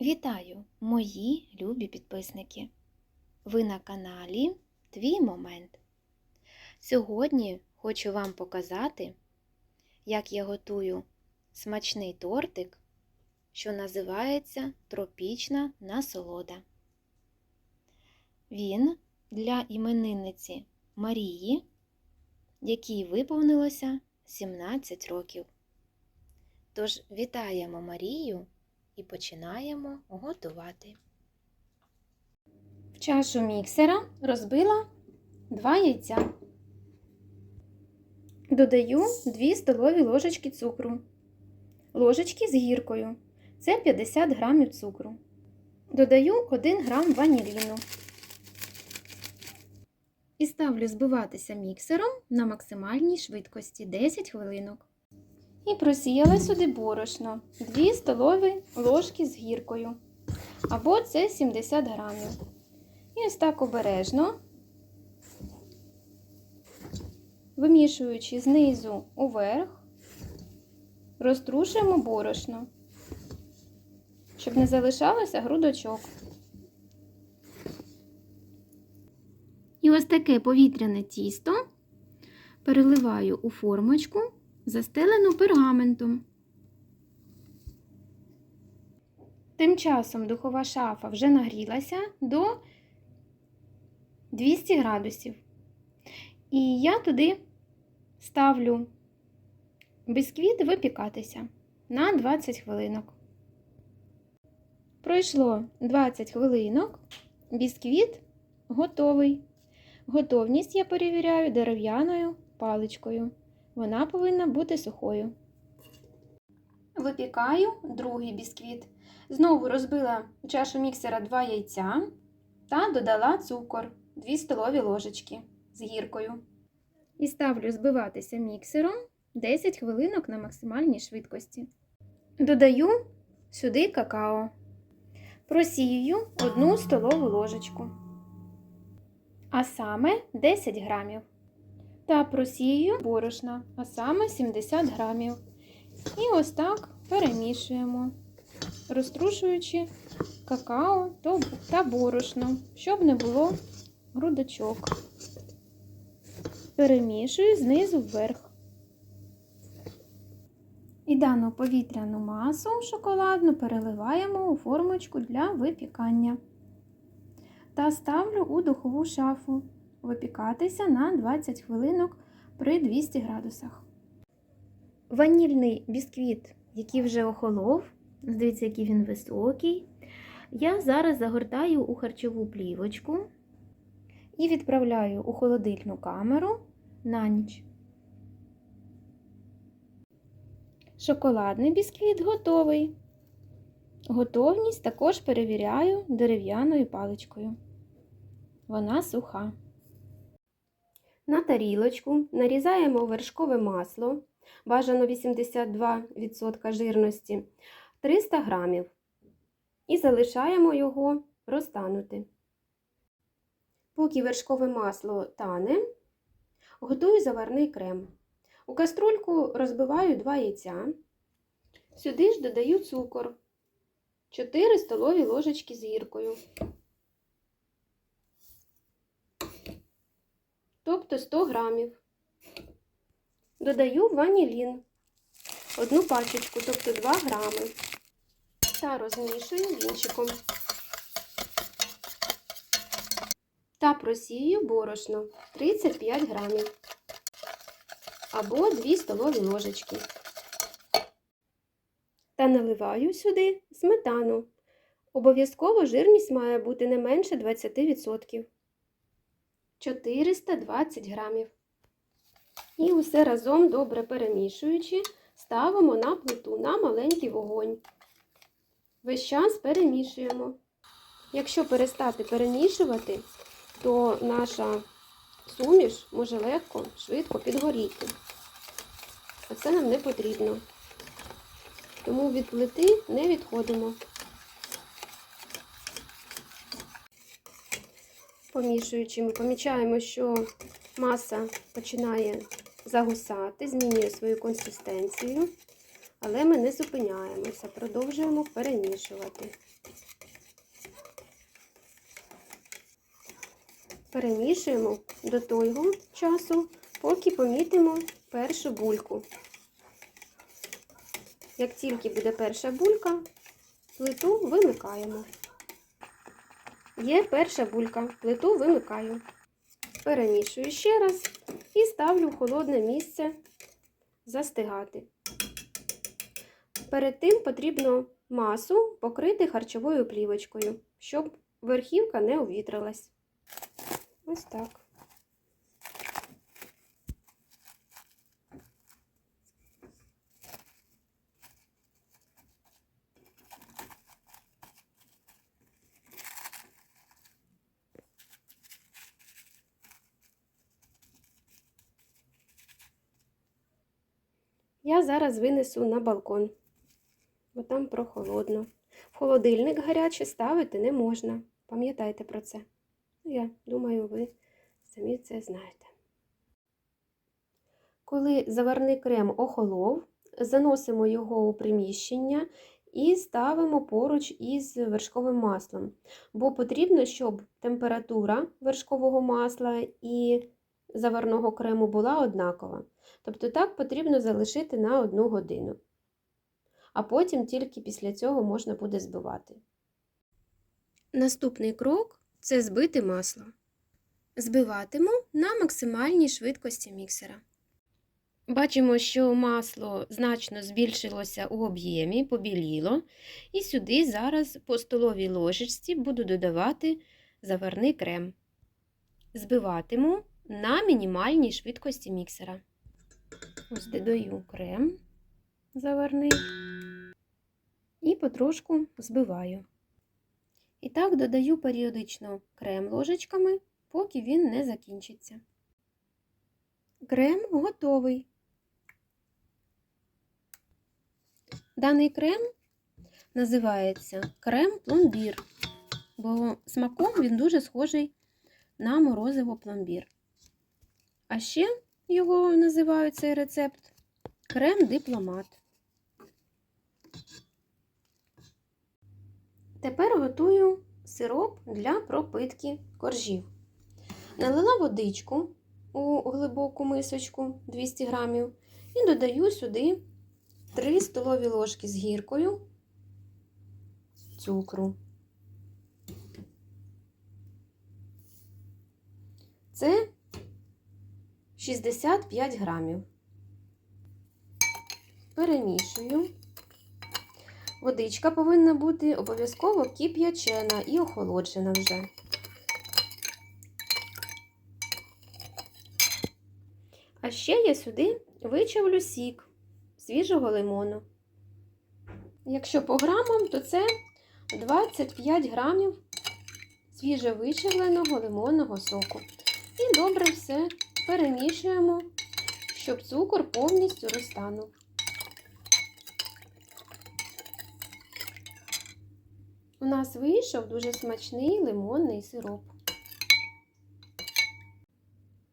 Вітаю, мої любі підписники! Ви на каналі Твій Момент. Сьогодні хочу вам показати, як я готую смачний тортик, що називається Тропічна насолода. Він для іменинниці Марії, якій виповнилося 17 років. Тож вітаємо Марію і починаємо готувати. В чашу міксера розбила 2 яйця. Додаю 2 столові ложечки цукру. Ложечки з гіркою. Це 50 грамів цукру. Додаю 1 грам ваніліну. І ставлю збиватися міксером на максимальній швидкості 10 хвилинок. І просіяла сюди борошно 2 столові ложки з гіркою. Або це 70 грамів. І ось так обережно, вимішуючи знизу уверх, розтрушуємо борошно, щоб не залишалося грудочок. І ось таке повітряне тісто переливаю у формочку застелену пергаментом. Тим часом духова шафа вже нагрілася до 200 градусів. І я туди ставлю бисквіт випікатися на 20 хвилинок. Пройшло 20 хвилинок, бісквіт готовий. Готовність я перевіряю дерев'яною паличкою. Вона повинна бути сухою. Випікаю другий бісквіт. Знову розбила у чашу міксера 2 яйця та додала цукор 2 столові ложечки з гіркою. І ставлю збиватися міксером 10 хвилинок на максимальній швидкості. Додаю сюди какао. Просію 1 столову ложечку, а саме 10 грамів та просію борошна, а саме 70 грамів. І ось так перемішуємо, розтрушуючи какао та борошно, щоб не було грудочок. Перемішую знизу вверх. І дану повітряну масу шоколадну переливаємо у формочку для випікання та ставлю у духову шафу випікатися на 20 хвилинок при 200 градусах. Ванільний бісквіт, який вже охолов, дивіться, який він високий, я зараз загортаю у харчову плівочку і відправляю у холодильну камеру на ніч. Шоколадний бісквіт готовий. Готовність також перевіряю дерев'яною паличкою. Вона суха. На тарілочку нарізаємо вершкове масло, бажано 82% жирності, 300 грамів. І залишаємо його розтанути. Поки вершкове масло тане, готую заварний крем. У каструльку розбиваю 2 яйця. Сюди ж додаю цукор, 4 столові ложечки з гіркою. Тобто 100 грамів. Додаю ванілін, одну пачечку, тобто 2 грами, та розмішую вінчиком. Та просію борошно 35 грамів або 2 столові ложечки. Та наливаю сюди сметану. Обов'язково жирність має бути не менше 20%. 420 грамів. І усе разом добре перемішуючи, ставимо на плиту на маленький вогонь. Весь час перемішуємо. Якщо перестати перемішувати, то наша суміш може легко, швидко підгоріти. А це нам не потрібно. Тому від плити не відходимо. Помішуючи, ми помічаємо, що маса починає загусати, змінює свою консистенцію. Але ми не зупиняємося, продовжуємо перемішувати. Перемішуємо до того часу, поки помітимо першу бульку. Як тільки буде перша булька, плиту вимикаємо. Є перша булька, плиту вимикаю. Перемішую ще раз і ставлю в холодне місце застигати. Перед тим потрібно масу покрити харчовою плівочкою, щоб верхівка не увітрилась. Ось так. Я зараз винесу на балкон, бо там прохолодно. В холодильник гарячий ставити не можна. Пам'ятайте про це. Я думаю, ви самі це знаєте. Коли заварний крем охолов, заносимо його у приміщення і ставимо поруч із вершковим маслом. Бо потрібно, щоб температура вершкового масла і заварного крему була однакова. Тобто так потрібно залишити на 1 годину. А потім тільки після цього можна буде збивати. Наступний крок це збити масло. Збиватиму на максимальній швидкості міксера. Бачимо, що масло значно збільшилося у об'ємі, побіліло, і сюди зараз по столовій ложечці буду додавати заварний крем. Збиватиму на мінімальній швидкості міксера. Ось додаю крем заварний і потрошку збиваю. І так додаю періодично крем ложечками, поки він не закінчиться. Крем готовий. Даний крем називається крем пломбір, бо смаком він дуже схожий на морозиво пломбір. А ще його називають цей рецепт крем-дипломат. Тепер готую сироп для пропитки коржів. Налила водичку у глибоку мисочку 200 грамів і додаю сюди 3 столові ложки з гіркою цукру. Це 65 грамів. Перемішую. Водичка повинна бути обов'язково кип'ячена і охолоджена вже. А ще я сюди вичавлю сік свіжого лимону. Якщо по грамам, то це 25 грамів свіжовичавленого лимонного соку. І добре все перемішуємо, щоб цукор повністю розтанув. У нас вийшов дуже смачний лимонний сироп.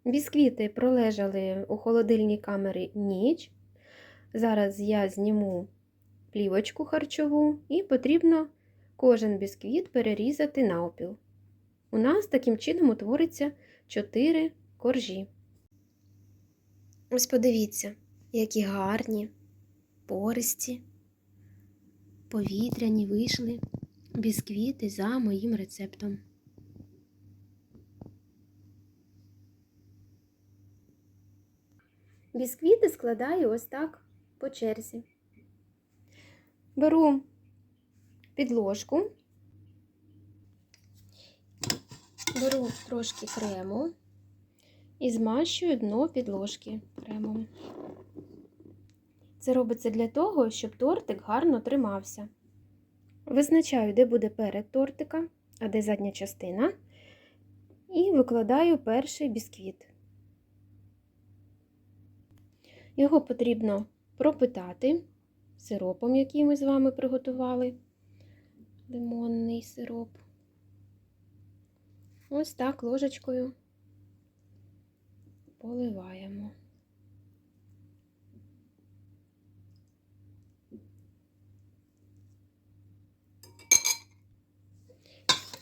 Бісквіти пролежали у холодильній камері ніч. Зараз я зніму плівочку харчову і потрібно кожен бісквіт перерізати навпіл. У нас таким чином утвориться 4 коржі. Ось подивіться, які гарні, пористі, повітряні вийшли бісквіти за моїм рецептом. Бісквіти складаю ось так по черзі. Беру підложку, беру трошки крему і змащую дно підложки кремом. Це робиться для того, щоб тортик гарно тримався. Визначаю, де буде перед тортика, а де задня частина, і викладаю перший бісквіт. Його потрібно пропитати сиропом, який ми з вами приготували. Лимонний сироп. Ось так ложечкою поливаємо.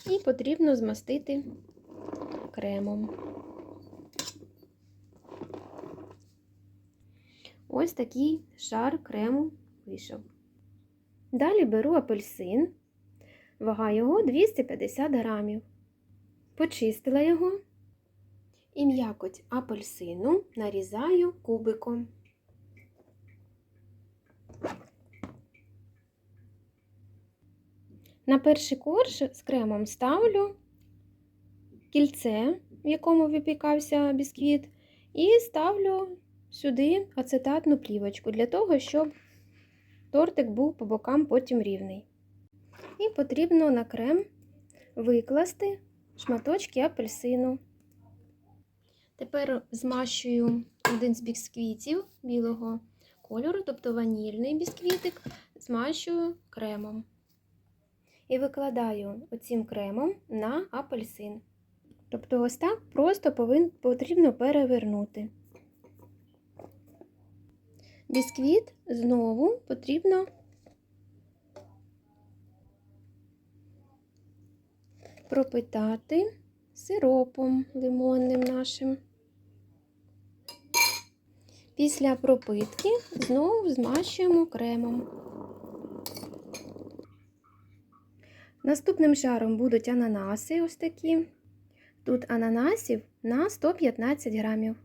І потрібно змастити кремом. Ось такий шар крему вийшов. Далі беру апельсин, вага його 250 грамів. Почистила його і м'якоть апельсину нарізаю кубиком. На перший корж з кремом ставлю кільце, в якому випікався бісквіт, і ставлю сюди ацетатну плівочку для того, щоб тортик був по бокам потім рівний. І потрібно на крем викласти шматочки апельсину. Тепер змащую один з бісквітів білого кольору, тобто ванільний бісквітик, змащую кремом. І викладаю оцим кремом на апельсин. Тобто ось так просто повин, потрібно перевернути. Бісквіт знову потрібно пропитати сиропом лимонним нашим. Після пропитки знову змащуємо кремом. Наступним шаром будуть ананаси ось такі. Тут ананасів на 115 грамів.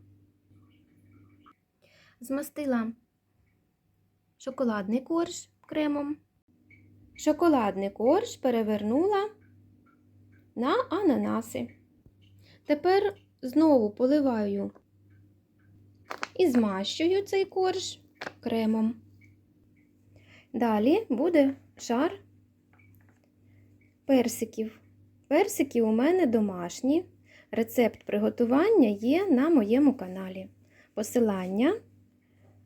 Змастила шоколадний корж кремом. Шоколадний корж перевернула на ананаси. Тепер знову поливаю і змащую цей корж кремом. Далі буде шар персиків. Персики у мене домашні. Рецепт приготування є на моєму каналі. Посилання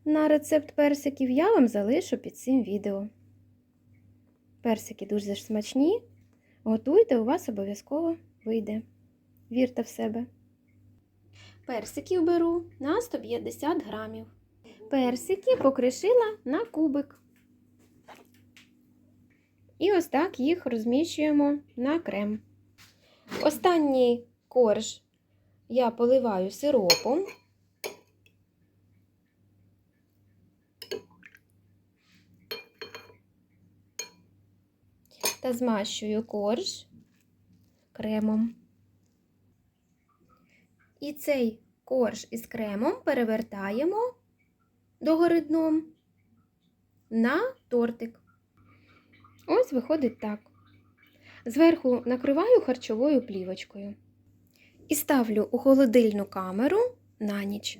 на рецепт персиків я вам залишу під цим відео. Персики дуже смачні. Готуйте, у вас обов'язково вийде. Вірте в себе. Персиків беру на 150 грамів. Персики покришила на кубик. І ось так їх розміщуємо на крем. Останній корж я поливаю сиропом. Та змащую корж кремом. І цей корж із кремом перевертаємо догори дном на тортик. Ось виходить так. Зверху накриваю харчовою плівочкою і ставлю у холодильну камеру на ніч.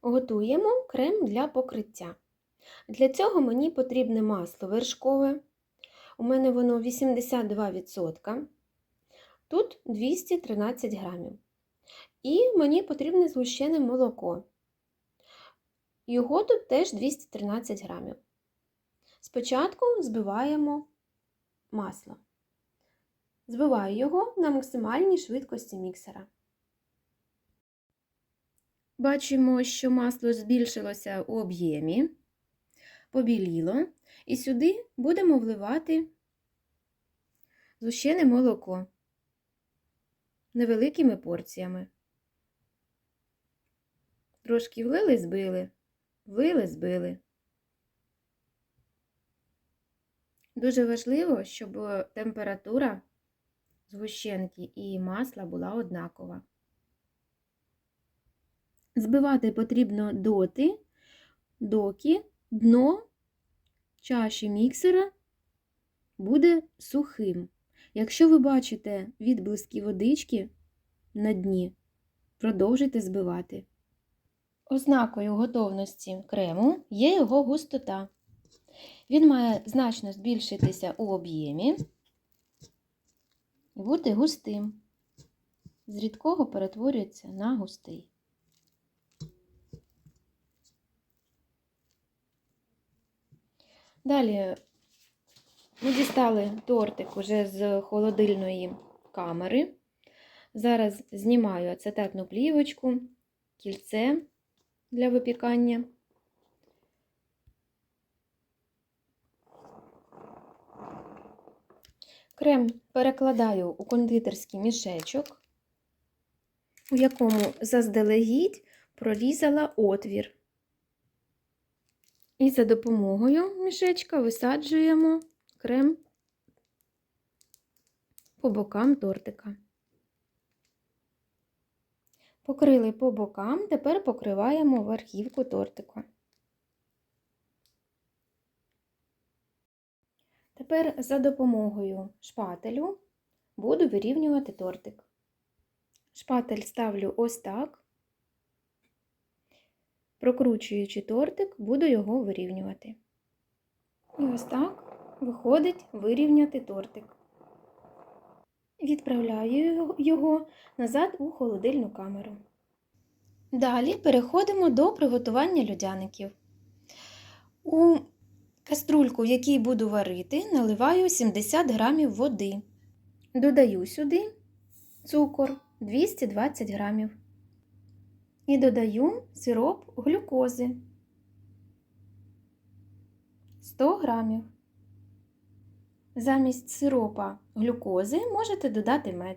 Готуємо крем для покриття. Для цього мені потрібне масло вершкове. У мене воно 82%. Тут 213 грамів. І мені потрібне згущене молоко. Його тут теж 213 грамів. Спочатку збиваємо масло. Збиваю його на максимальній швидкості міксера. Бачимо, що масло збільшилося у об'ємі, побіліло, і сюди будемо вливати згущене молоко невеликими порціями. Трошки влили, збили, влили, збили. Дуже важливо, щоб температура згущенки і масла була однакова. Збивати потрібно доти, доки дно чаші міксера буде сухим. Якщо ви бачите відблиски водички на дні, продовжуйте збивати. Ознакою готовності крему є його густота. Він має значно збільшитися у об'ємі і бути густим. З рідкого перетворюється на густий. Далі ми дістали тортик уже з холодильної камери. Зараз знімаю ацетатну плівочку, кільце для випікання. Крем перекладаю у кондитерський мішечок, у якому заздалегідь прорізала отвір. І за допомогою мішечка висаджуємо крем по бокам тортика. Покрили по бокам, тепер покриваємо верхівку тортика. Тепер за допомогою шпателю буду вирівнювати тортик. Шпатель ставлю ось так. Прокручуючи тортик, буду його вирівнювати. І ось так виходить вирівняти тортик. Відправляю його назад у холодильну камеру. Далі переходимо до приготування льодяників. У каструльку, в якій буду варити, наливаю 70 г води. Додаю сюди цукор 220 грамів. І додаю сироп глюкози 100 грамів. Замість сиропа глюкози можете додати мед.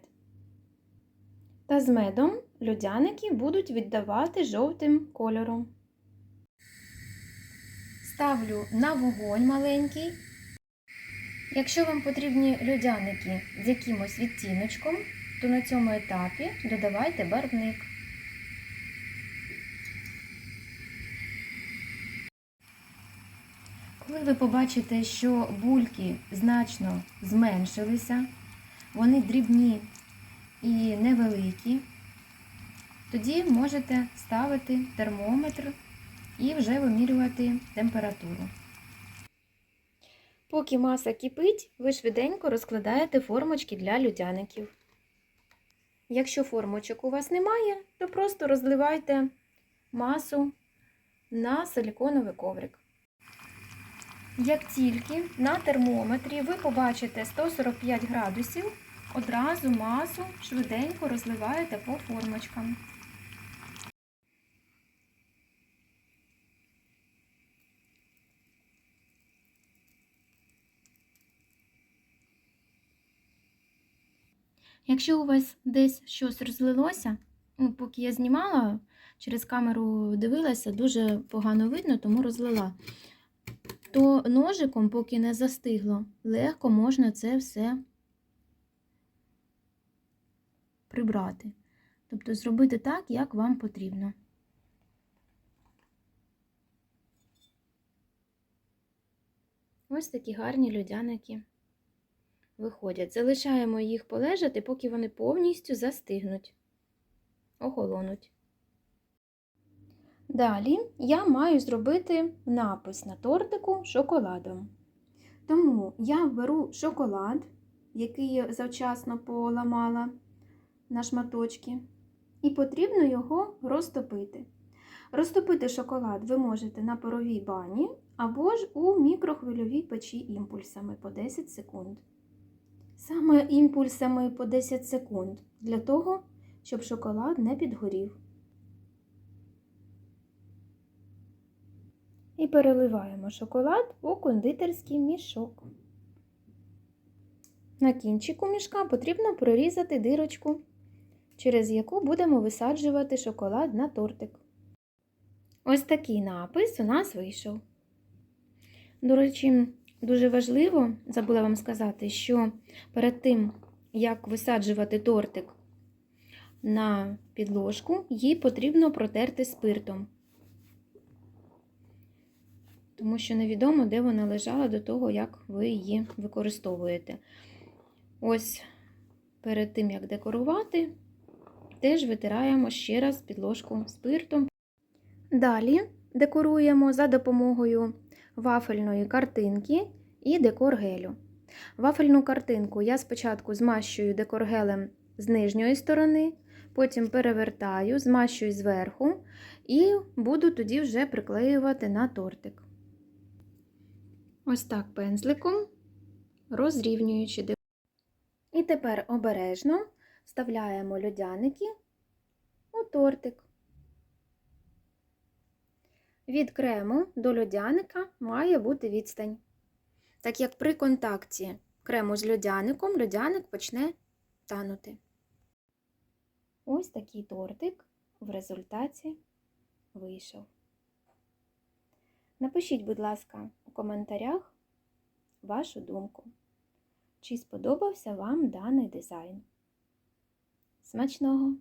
Та з медом льодяники будуть віддавати жовтим кольором. Ставлю на вогонь маленький. Якщо вам потрібні льодяники з якимось відтіночком, то на цьому етапі додавайте барвник. Коли ви побачите, що бульки значно зменшилися, вони дрібні і невеликі, тоді можете ставити термометр і вже вимірювати температуру. Поки маса кипить, ви швиденько розкладаєте формочки для людяників. Якщо формочок у вас немає, то просто розливайте масу на силіконовий коврик. Як тільки на термометрі ви побачите 145 градусів, одразу масу швиденько розливаєте по формочкам. Якщо у вас десь щось розлилося, ну, поки я знімала, через камеру дивилася, дуже погано видно, тому розлила то ножиком, поки не застигло, легко можна це все прибрати. Тобто зробити так, як вам потрібно. Ось такі гарні льодяники виходять. Залишаємо їх полежати, поки вони повністю застигнуть, охолонуть. Далі я маю зробити напис на тортику шоколадом. Тому я беру шоколад, який я завчасно поламала на шматочки, і потрібно його розтопити. Розтопити шоколад ви можете на паровій бані або ж у мікрохвильовій печі імпульсами по 10 секунд. Саме імпульсами по 10 секунд для того, щоб шоколад не підгорів. Переливаємо шоколад у кондитерський мішок. На кінчику мішка потрібно прорізати дирочку, через яку будемо висаджувати шоколад на тортик. Ось такий напис у нас вийшов. До речі, дуже важливо, забула вам сказати, що перед тим, як висаджувати тортик на підложку, її потрібно протерти спиртом тому що невідомо, де вона лежала до того, як ви її використовуєте. Ось перед тим, як декорувати, теж витираємо ще раз підложку спиртом. Далі декоруємо за допомогою вафельної картинки і декор-гелю. Вафельну картинку я спочатку змащую декор-гелем з нижньої сторони, потім перевертаю, змащую зверху і буду тоді вже приклеювати на тортик. Ось так пензликом, розрівнюючи. І тепер обережно вставляємо льодяники у тортик. Від крему до льодяника має бути відстань, так як при контакті крему з льодяником, льодяник почне танути. Ось такий тортик в результаті вийшов. Напишіть, будь ласка, у коментарях вашу думку. Чи сподобався вам даний дизайн? Смачного!